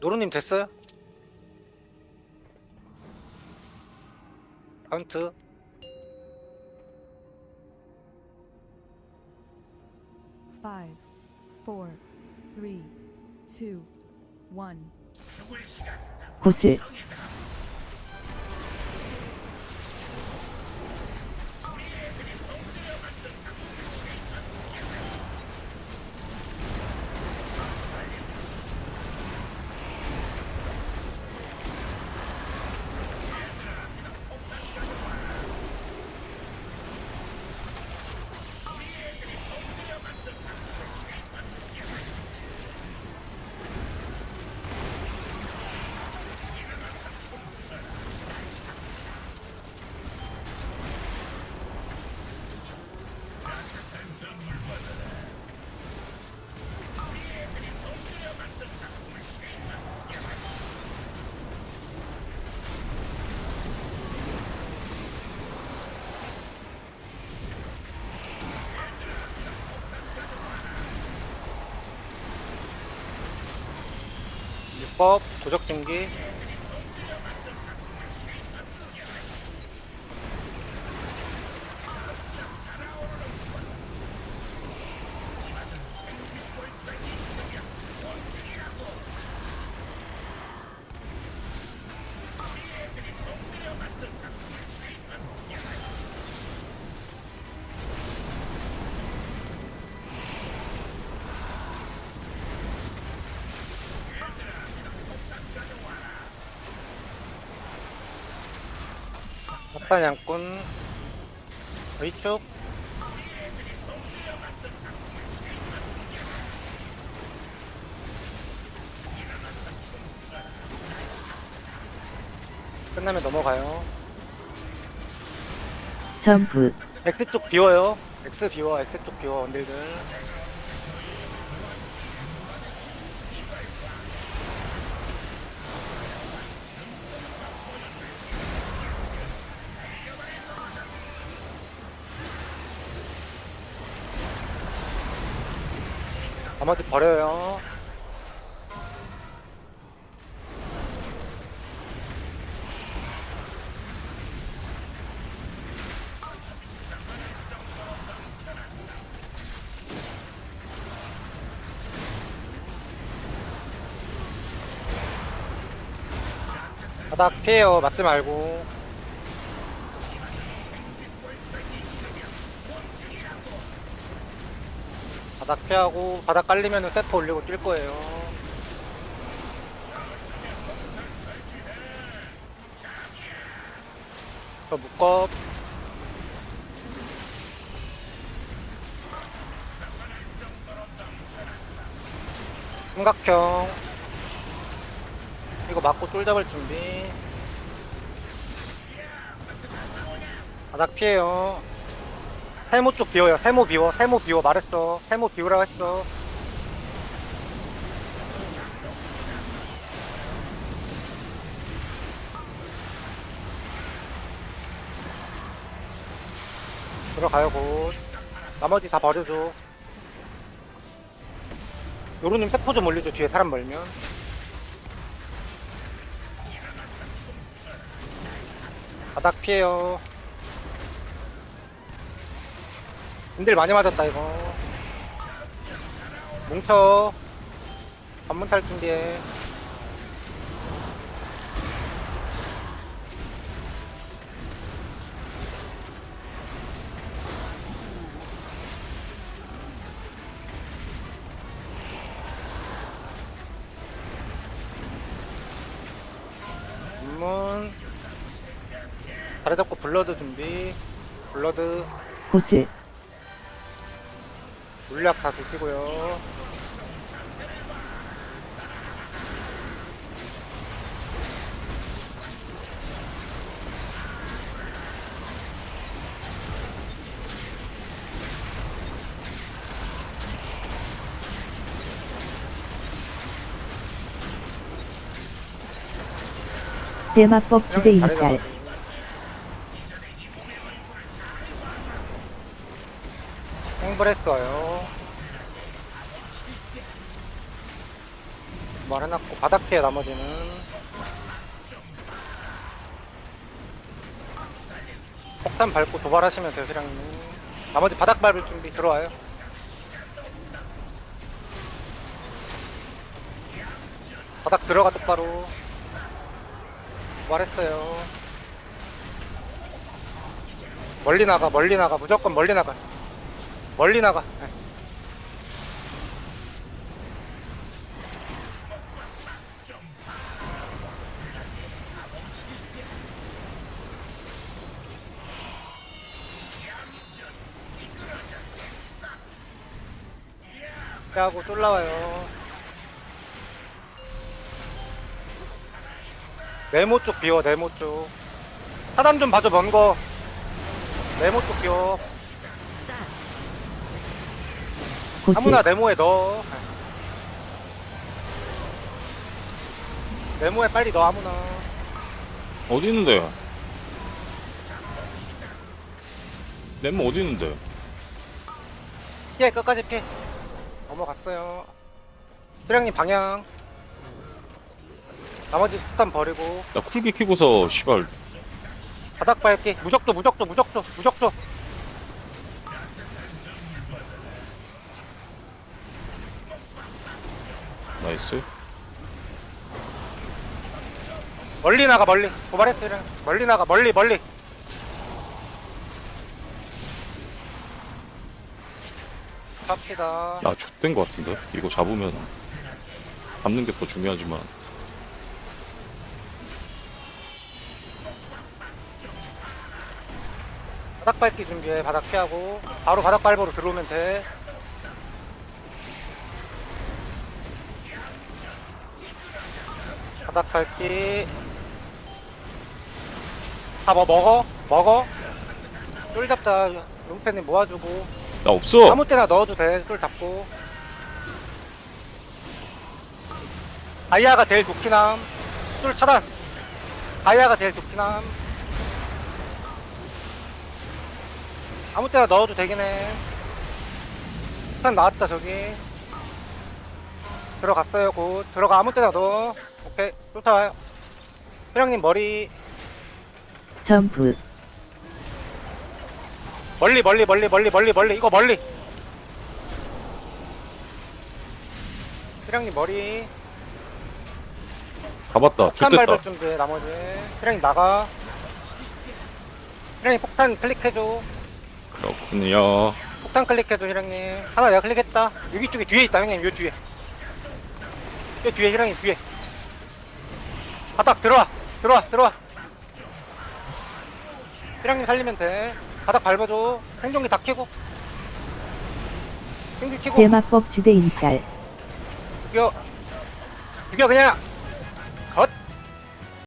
노루님 됐어요? 카운트 Five, four, three, two, one. 구슬 법 도적진기 핫반양꾼. 위축 끝나면 넘어가요. 점프. X쪽 비워요. X 비워 X쪽 비워 원딜들 나머지 버려요. 바닥 피해요. 맞지 말고 바닥 피하고 바닥 깔리면은 세트 올리고 뛸 거예요. 저 묶어. 삼각형. 이거 맞고 쫄 잡을 준비. 바닥 피해요 세모 쪽 비워요. 세모 비워. 세모 비워. 말했어. 세모 비우라고 했어. 들어가요 곧. 나머지 다 버려줘. 요루님 세포 좀 올려줘 뒤에 사람 멀면. 바닥 피해요. 힘들 많이 맞았다 이거. 뭉쳐. 관문 탈 준비해. 관문. 다리 잡고 블러드 준비. 블러드 구슬 물약 다 드시고요. 대마법 지대 이탈 와요. 말해놨고 바닥 피해 나머지는. 폭탄 밟고 도발하시면 돼요 시랑님. 나머지 바닥 밟을 준비 들어와요. 바닥 들어가 똑바로 도발했어요. 멀리 나가 멀리 나가. 무조건 멀리 나가 멀리 나가 네. 하고 쫄라와요. 네모 쪽 비워, 네모 쪽. 하단 좀 봐줘, 먼 거. 네모 쪽 비워. 보슬 아무나 네모에 넣어. 네모에 빨리 넣어, 아무나. 어디 있는데? 램 어디 있는데? 피해, 끝까지 피해. 넘어갔어요. 수량님 방향. 나머지 폭탄 버리고. 나 쿨기 키고서 시발 바닥 밟기. 무적도, 무적도, 무적도, 무적도. 나이스. 멀리 나가 멀리. 고발했어요 멀리 나가 멀리 멀리. 갑시다. 야, 좆된 것 같은데? 이거 잡으면 잡는 게 더 중요하지만. 바닥 밟기 준비해. 바닥 피하고. 바로 바닥 밟으로 들어오면 돼 바닥 밟기 다뭐 먹어 먹어 쫄 잡다 룸팬님 모아주고 나 없어. 아무 때나 넣어도 돼. 쫄 잡고. 다이아가 제일 좋긴 함. 쫄 차단. 다이아가 제일 좋긴 함. 아무 때나 넣어도 되긴 해. 일단 나왔다, 저기. 들어갔어요, 곧. 들어가, 아무 때나 넣어. 오케이. 쫓아와요. 회장님 머리. 점프 멀리, 멀리, 멀리, 멀리, 멀리, 멀리. 이거 멀리. 회장님 머리. 잡았다. 폭탄 좆됐다. 밟을 준비해 나머지 희랑이 나가 희랑이 폭탄 클릭해줘 그렇군요. 폭탄 클릭해줘 희랑님 하나 내가 클릭했다 여기 쪽에 뒤에 있다 형님 요 뒤에 요 뒤에 희랑이 뒤에 바닥 들어와. 들어와 들어와. 희랑님 살리면 돼. 바닥 밟아줘. 생존기 다 켜고. 생존기 켜고. 대마법 지대 인탈 죽여. 죽여 그냥